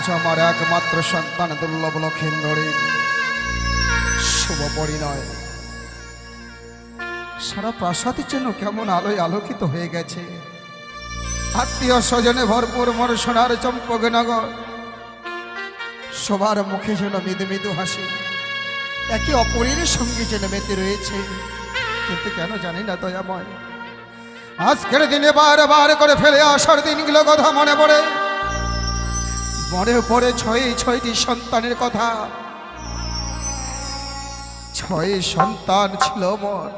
আজ আমার একমাত্র সন্তান দুর্লভ লক্ষিন্দরের শুভ পরিণয়। সারা প্রাসাদের জন্য কেমন আলোয় আলোকিত হয়ে গেছে। আত্মীয় স্বজনে ভরপুর মর সোনার চম্পকনগর সবার মুখে যেন মৃদু মৃদু হাসি। একে অপরের সঙ্গে যেন মেতে রয়েছে। কিন্তু কেন জানি না দয়াময়। আজকের দিনে বারবার করে ফেলে আসার দিনগুলো কথা মনে পড়ে। মনে পড়ে ছয়, ছয়টি সন্তানের কথা। ছয় সন্তান ছিল মন।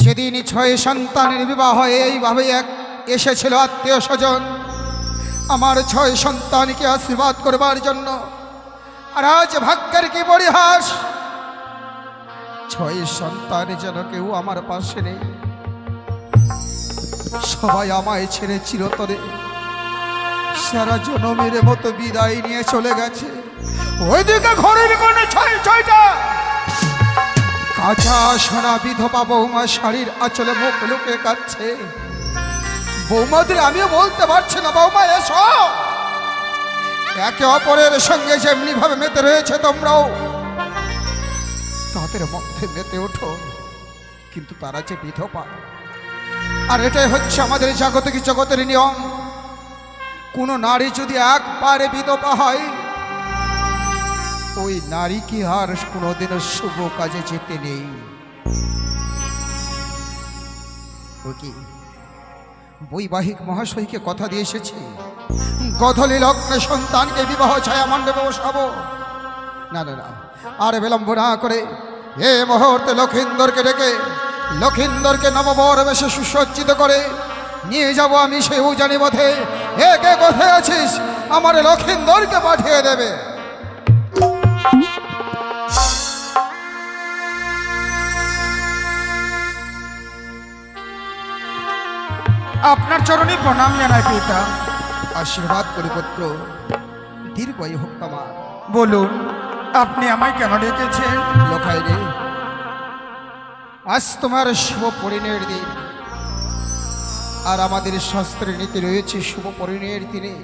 যেদিন ছয় সন্তানের বিবাহ এইভাবে এক এসেছিল আত্মীয় স্বজন। আমার ছয় সন্তানকে আশীর্বাদ করবার জন্য। আর আজ ভাগ্যের কি পরিহাস? ছয় সন্তান যেন কেউ আমার পাশে নেই। সবাই আমায় ছেড়ে চিরতরে সারা জনমের মতো বিদায় নিয়ে চলে গেছে। ওইদিকে ঘরের কোণে ছয় কাঁচা সোনা বিধবা বৌমা শাড়ির আঁচলে মুখ লুকে কাচ্ছে বৌমাদের আমিও বলতে পারছি না, বৌমা, এসো। একে অপরের সঙ্গে যেমনি ভাবে মেতে রয়েছে তোমরাও। তাদের মধ্যে মেতে ওঠো, কিন্তু তারা যে বিধবা। আর এটাই হচ্ছে আমাদের জাগতিক জগতের নিয়ম। কোনো নারী যদি একবারে বিধবা হয়, ওই নারী কি আর কোনোদিনও শুভ কাজে যেতে নেই? বৈবাহিক মহাশয়কে কথা দিয়ে এসেছি? গধলি লগ্নে সন্তানকে বিবাহ ছায়া মণ্ডপে বসাবো? না না না। আর বিলম্ব না করে এ মুহূর্তে লক্ষিন্দরকে ডেকে লক্ষিন্দরকে নববর বেশে সুসজ্জিত করে নিয়ে যাব আমি সেই উজানি পথে এ কে কোথায় আছিস? আমার লক্ষিন্দরকে পাঠিয়ে দেবে। আপনার চরণে প্রণাম জানাই পিতা। আশীর্বাদ করি পুত্র দীর্ঘই হোক তোমার। বলুন আপনি আমায় কেন ডেকেছেন? লোকাই রে আজ তোমার শুভ পরিণয়ের দিন। আর আমাদের শাস্ত্রের নীতি রয়েছে, শুভ পরিণয়ের দিনে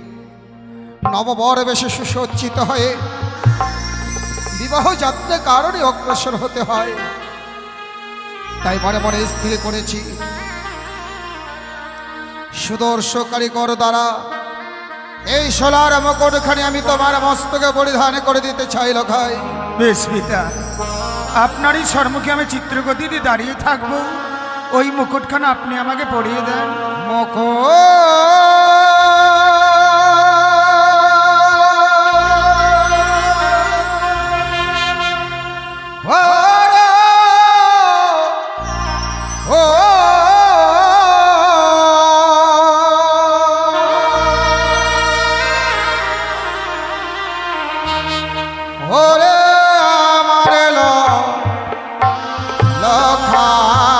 নববর বেশে সুসজ্জিত হয়ে বিবাহ যাত্রা কারণে অগ্রসর হতে হয়। তাই মনে মনে স্থির করেছি। সুদর্শকারী কর দ্বারা এই সোলার মকটখানি আমি তোমার মস্তকে পরিধান করে দিতে চাই লখাই বেশ পিতা আপনারই সম্মুখে আমি চিত্রগতিতে দাঁড়িয়ে থাকব। ওই মুকুটখানা আপনি আমাকে পড়িয়ে দেন। মকো ওরে আমার লখা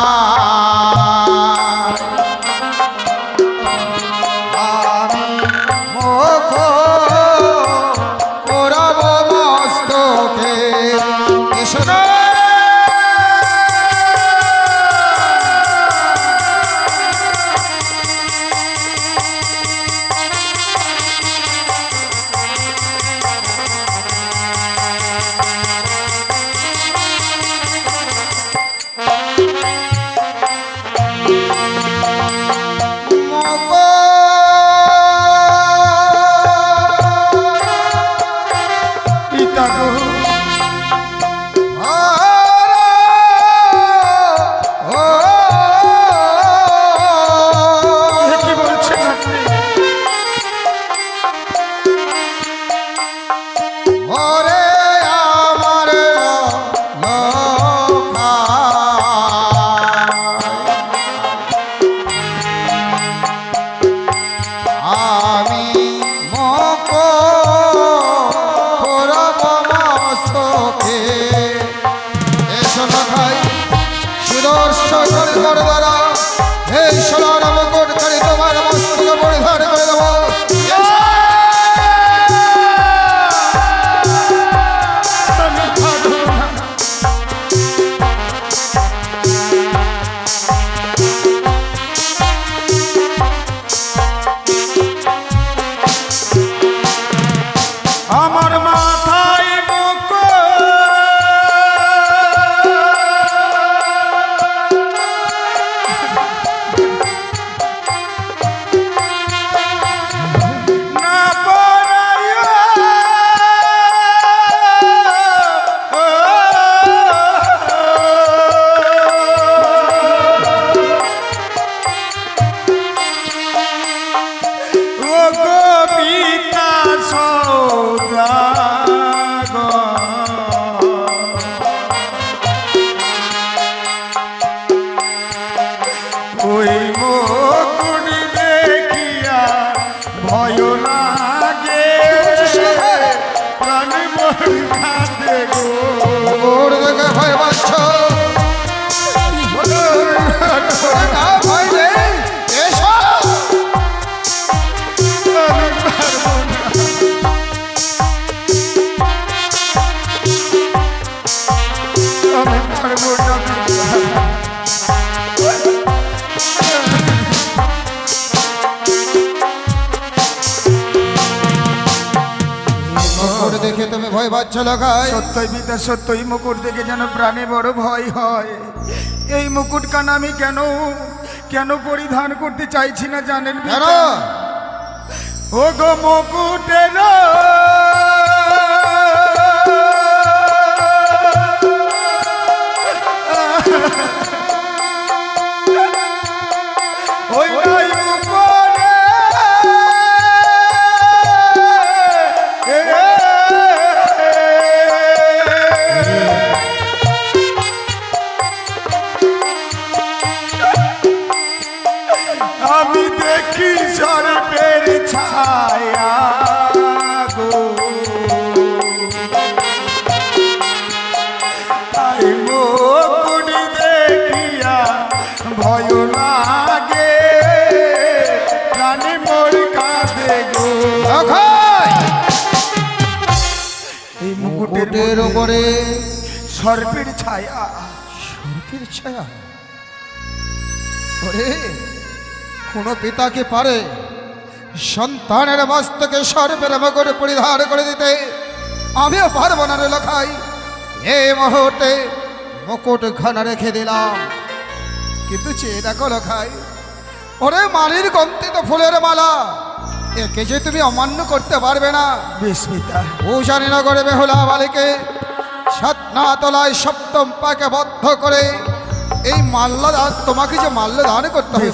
Oh, you know. লগাই সত্যই পিতা সত্যই মুকুট দেখে যেন প্রাণে বড় ভয় হয়। এই মুকুট কান আমি কেন কেন পরিধান করতে চাইছি না জানেন ও গো মুকুটের সর্বের ছায়া গো। তাই মুকুট দেখিয়া ভয় লাগে প্রাণে মোর কাঁদে গো। এই মুকুটের উপরে সর্বের ছায়া। সর্পের ছায়া? ওরে! কোন পিতাকে পারে সন্তানের মস্তকে সর্পের মকর পরিধার করে দিতে আমিও পারব না রে লখাই। এই মুহূর্তে মুকুট ঘন রেখে দিলাম। কিন্তু চেয়ে দেখো লখাই ওরে মালির গন্তিত ফুলের মালা একে যে তুমি অমান্য করতে পারবে না। বিস্মিতা। ভূষানীনগরে বেহুলা বালিকে সাতনা তলায় সপ্তম পাকে বদ্ধ করে এই দান তোমাকে যে মাল্য দান করতে হবে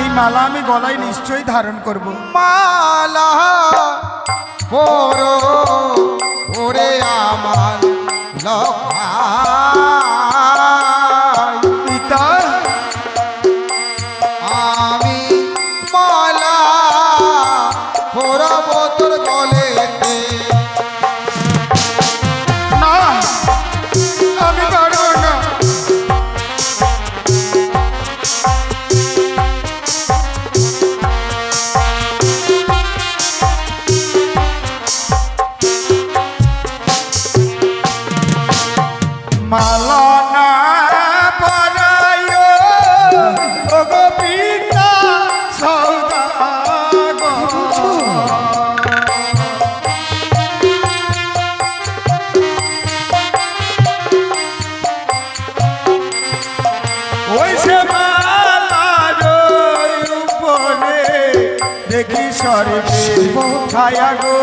এই মালা আমি গলায় নিশ্চয়ই ধারণ করব। মালা পরো ওরে আমার লখাই গো?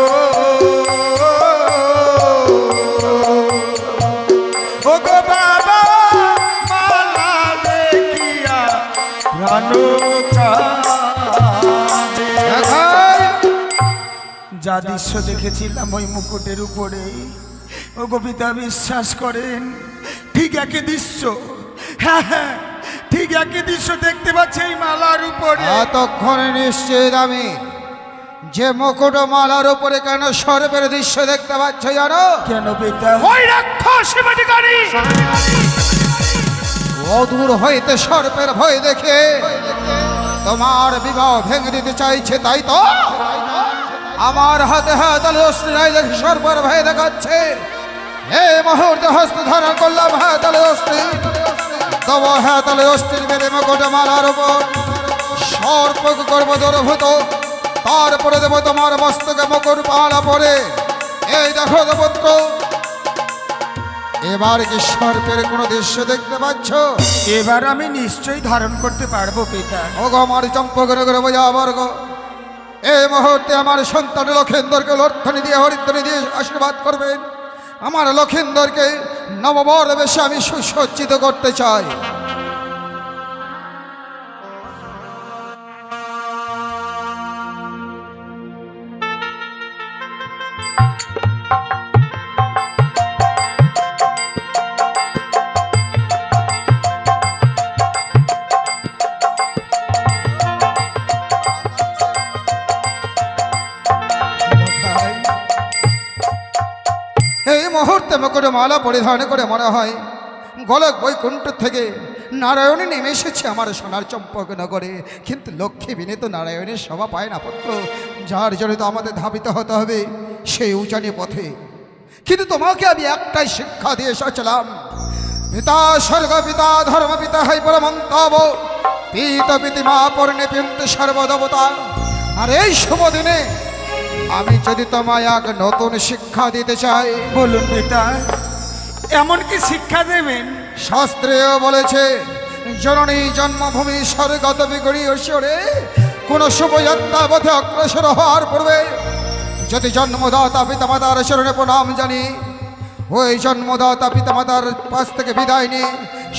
বাবা মালা দেখিয়া যা দৃশ্য দেখেছিলাম ওই মুকুটের উপরে। ও কবিতা বিশ্বাস করেন ঠিক একই দৃশ্য। হ্যাঁ হ্যাঁ ঠিক একই দৃশ্য দেখতে পাচ্ছি এই মালার উপরে। এতক্ষণে নিশ্চিত আমি যে মুকুট মালার উপরে কেন সর্বের দৃশ্য দেখতে পাচ্ছ জানো? কেন পিতা? ওই রাক্ষস অদূর হইতে সর্পের ভয় দেখে তোমার বিবাহ ভেঙে দিতে চাইছে তাই তো? আমার হাতে হাত অস্ত্র নাই দেখে সর্পের ভয় দেখাচ্ছে। এই মুহূর্তে হস্ত ধারণ করলাম হাতালে অস্ত্রী। তব হাতালে অস্ত্রীর মেরে মুকুট মালার উপর সর্প করব কর্মদরভূত তারপরে দেব তোমার মস্তকে মকর পালা পরে। এই দেখো তো পুত্র এবার কি সর্পের কোনো দৃশ্য দেখতে পাচ্ছ? এবার আমি নিশ্চয়ই ধারণ করতে পারব পিতা। ও গো আমার চম্পকরে করে বোঝা বর্গ এই মুহূর্তে আমার সন্তান লক্ষেন্দরকে লর্থনী দিয়ে হরিদ্রনী দিয়ে আশীর্বাদ করবেন। আমার লক্ষেন্দরকে নববর বেশে আমি সুসজ্জিত করতে চাই। মালা পরিধান করে মনে হয়, গলক বৈকুণ্ঠ থেকে নারায়ণী নেমে এসেছে আমার সোনার চম্পক নগরে। কিন্তু লক্ষ্মী বিনে তো নারায়ণের সভা পায় না পুত্র, যার জন্য তো আমাদের ধাবিত হতে হবে সেই উচানি পথে। কিন্তু তোমাকে আমি একটাই শিক্ষা দিয়ে এসেছিলাম, পিতা স্বর্গ, পিতা ধর্ম, পিতা হাই পরমন্তব পিত পিতিমা পর্ণে পিন্ত সর্বদেবতা। আর এই শুভ দিনে আমি যদি তোমায় এক নতুন শিক্ষা দিতে চাই, বলুন পিতা। এমন কি শিক্ষা দেবেন। শাস্ত্রেও বলেছে, জননী জন্মভূমি স্বর্গত বিগড়ি ঐশ্বরে কোন শুভযাত্রা পথে অগ্রসর হওয়ার পূর্বে যদি জন্মদাতা পিতামাতার চরণে প্রণাম জানি, ওই জন্মদাতা পিতামাতার পাশ থেকে বিদায় নিয়ে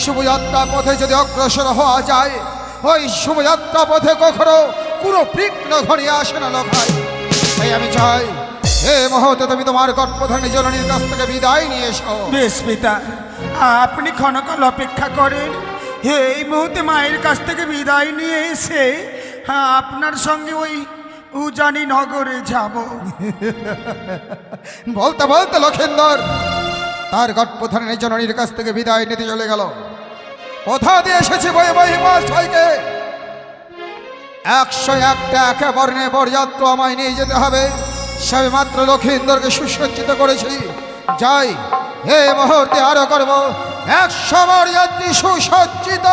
শুভযাত্রা পথে যদি অগ্রসর হওয়া যায়, ওই শুভযাত্রা পথে কখনো কোনো বিঘ্ন ঘনিয়ে আসে না লোকায় তাই আমি চাই হে মুহূর্তে তুমি তোমার গর্ভধারী জননীর কাছ থেকে বিদায় নিয়ে এসো। বেশ পিতা আপনি ক্ষণকাল অপেক্ষা করেন। হে এই মুহূর্তে মায়ের কাছ থেকে বিদায় নিয়ে এসে হ্যাঁ আপনার সঙ্গে ওই উজানি নগরে যাব। বলতে বলতে লক্ষেন্দর তার গর্ভধারণের জননীর কাছ থেকে বিদায় নিতে চলে গেল। কোথা দিয়ে এসেছে বই বই ছয়কে একশো একটা একে বর্ণে বরযাত্র আমায় নিয়ে যেতে হবে। সবে মাত্র লক্ষ্মী ইন্দ্রকে সুসজ্জিত করেছি। যাই হে মুহূর্তে আরও করব। একশো বরযাত্রী সুসজ্জিত।